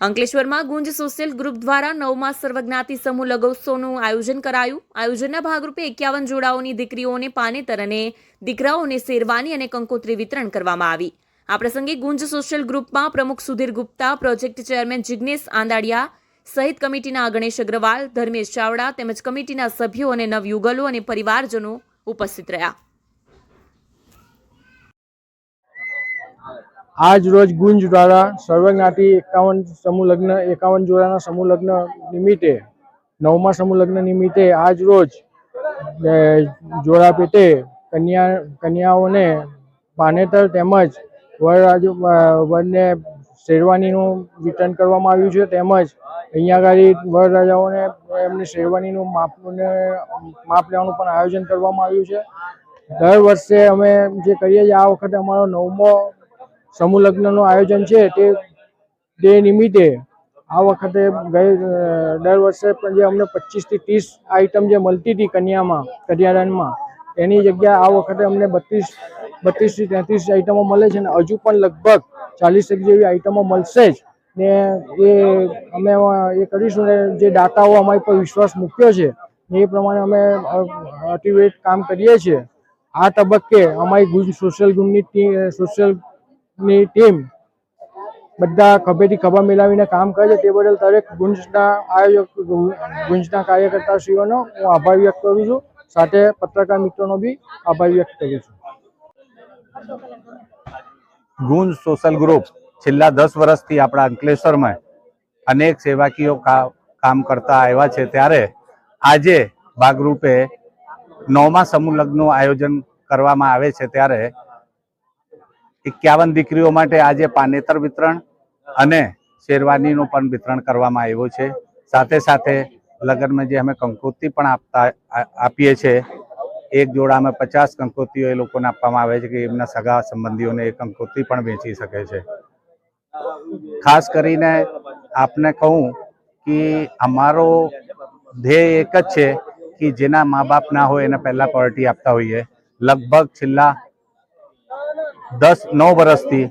અંકલેશ્વરમાં ગુંજ social group દ્વારા નવમા સર્વજ્ઞાતિ સમૂહ લગોત્સવનું આયોજન કરાયું. આયોજનના ભાગરૂપે એકાવન જોડાઓની દીકરીઓને પાનેતર અને દીકરાઓને શેરવાની અને કંકોત્રી વિતરણ કરવામાં આવી. આ પ્રસંગે ગુંજ સોશિયલ ગ્રુપમાં પ્રમુખ સુધીર ગુપ્તા, પ્રોજેક્ટ ચેરમેન જિગ્નેશ આંદાડિયા સહિત કમિટીના ગણેશ અગ્રવાલ, ધર્મેશ ચાવડા તેમજ કમિટીના સભ્યો અને નવયુગલો અને પરિવારજનો ઉપસ્થિત રહ્યા. આજ રોજ ગુંજ દ્વારા સર્વજ્ઞાતિ એકાવન સમૂહ લગ્ન, એકાવન જોડાના સમૂહ લગ્ન નિમિત્તે, નવમા સમૂહ લગ્ન નિમિત્તે આજ રોજ જોડા પેટે કન્યા, કન્યાઓને પાનેતર તેમજ વરરાજ વરને શેરવાનીનું વિતરણ કરવામાં આવ્યું છે. તેમજ અહીંયા આગળ વરરાજાઓને, એમની શેરવાનીનું માપને, માપ લેવાનું પણ આયોજન કરવામાં આવ્યું છે. દર વર્ષે અમે જે કરીએ છીએ, આ વખતે અમારો નવમો સમૂહ લગ્નનું આયોજન છે તે તે નિમિત્તે. આ વખતે ગઈ દર વર્ષે પણ જે અમને પચીસથી ત્રીસ આઈટમ જે મળતી હતી કન્યામાં કન્યાદાનમાં એની જગ્યાએ આ વખતે અમને બત્રીસ, બત્રીસથી તેત્રીસ આઈટમો મળે છે ને હજુ પણ લગભગ ચાલીસેક જેવી આઈટમો મળશે જ. ને એ અમે એ કરીશું ને જે દાતાઓ અમારી પર વિશ્વાસ મૂક્યો છે એ પ્રમાણે અમે અતિવેટ કામ કરીએ છીએ. આ તબક્કે અમારી ગુજ સોશિયલ ગ્રુપની સોશિયલ ની ટીમ બધા ખભેથી ખભા મિલાવીને કામ કરે છે. તે બદલ દરેક ગુંજના આયોજક, ગુંજના કાર્યકર્તાશ્રીઓનો હું આભાર વ્યક્ત કરું છું. સાથે પત્રકાર મિત્રોનો બી આભાર વ્યક્ત કરું છું. ગુંજ સોશિયલ ગ્રુપ છેલ્લા દસ વર્ષથી આપણા અંકલેશ્વરમાં અનેક સેવાકીય કામ કરતા આવ્યા છે. ત્યારે આજે ભાગરૂપે નવમા સમૂહ લગ્નનું આયોજન કરવામાં આવે છે. ત્યારે એકાવન દીકરીઓ માટે આજે પાનેતર વિતરણ અને શેરવાનીનું પણ વિતરણ કરવામાં આવ્યું છે. સાથે સાથે લગ્નમાં જે અમે કંકોત્રી પણ આપતા આપીએ છીએ, એક જોડામાં પચાસ કંકોત્રીઓ એ લોકોને આપવામાં આવે છે કે એમના સગા સંબંધીઓને એ કંકોત્રી પણ વેચી શકે છે. ખાસ કરીને આપને કહું કે અમારો ધ્યેય એક જ છે કે જેના મા બાપ ના હોય એને પહેલાં પ્રાયોરિટી આપતા હોઈએ. લગભગ છેલ્લા દસ, નવ વર્ષથી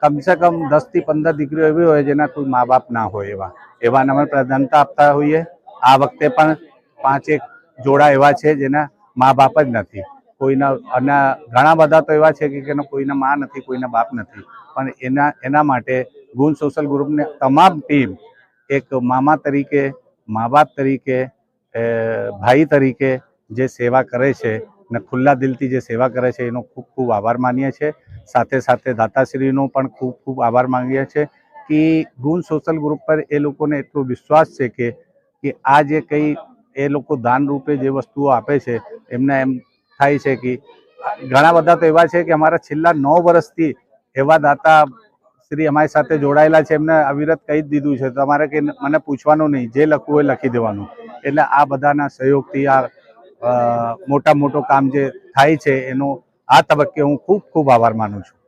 કમસે કમ દસથી પંદર દીકરીઓ એવી હોય જેના કોઈ મા બાપ ના હોય એવા. એવાને અમે પ્રાધાન્યતા આપતા હોઈએ. આ વખતે પણ પાંચેક જોડા એવા છે જેના મા બાપ જ નથી. કોઈના, અને ઘણા બધા તો એવા છે કે એનો કોઈના મા નથી, કોઈના બાપ નથી. પણ એના એના માટે ગુણ સોશિયલ ગ્રુપની તમામ ટીમ એક મામા તરીકે મા બાપ તરીકે ભાઈ તરીકે જે સેવા કરે છે ને ખુલ્લા દિલથી જે સેવા કરે છે, એનો ખૂબ ખૂબ આભાર માનીએ છીએ. સાથે સાથે દાતાશ્રીનો પણ ખૂબ ખૂબ આભાર માનીએ છીએ કે ગુણ સોશિયલ ગ્રુપ પર એ લોકોને એટલો વિશ્વાસ છે કે કે આ જે કંઈ એ લોકો દાન રૂપે જે વસ્તુઓ આપે છે, એમને એમ થાય છે કે, ઘણા બધા તો એવા છે કે અમારા છેલ્લા નવ વર્ષથી એવા દાતા શ્રી અમારી સાથે જોડાયેલા છે, એમને અવિરત કહી જ દીધું છે. તમારે કે મને પૂછવાનું નહીં, જે લખવું હોય લખી દેવાનું. એટલે આ બધાના સહયોગથી આ મોટા મોટું કામ જે થાય છે એનો આ તબક્કે હું ખૂબ ખૂબ આભાર માનું છું.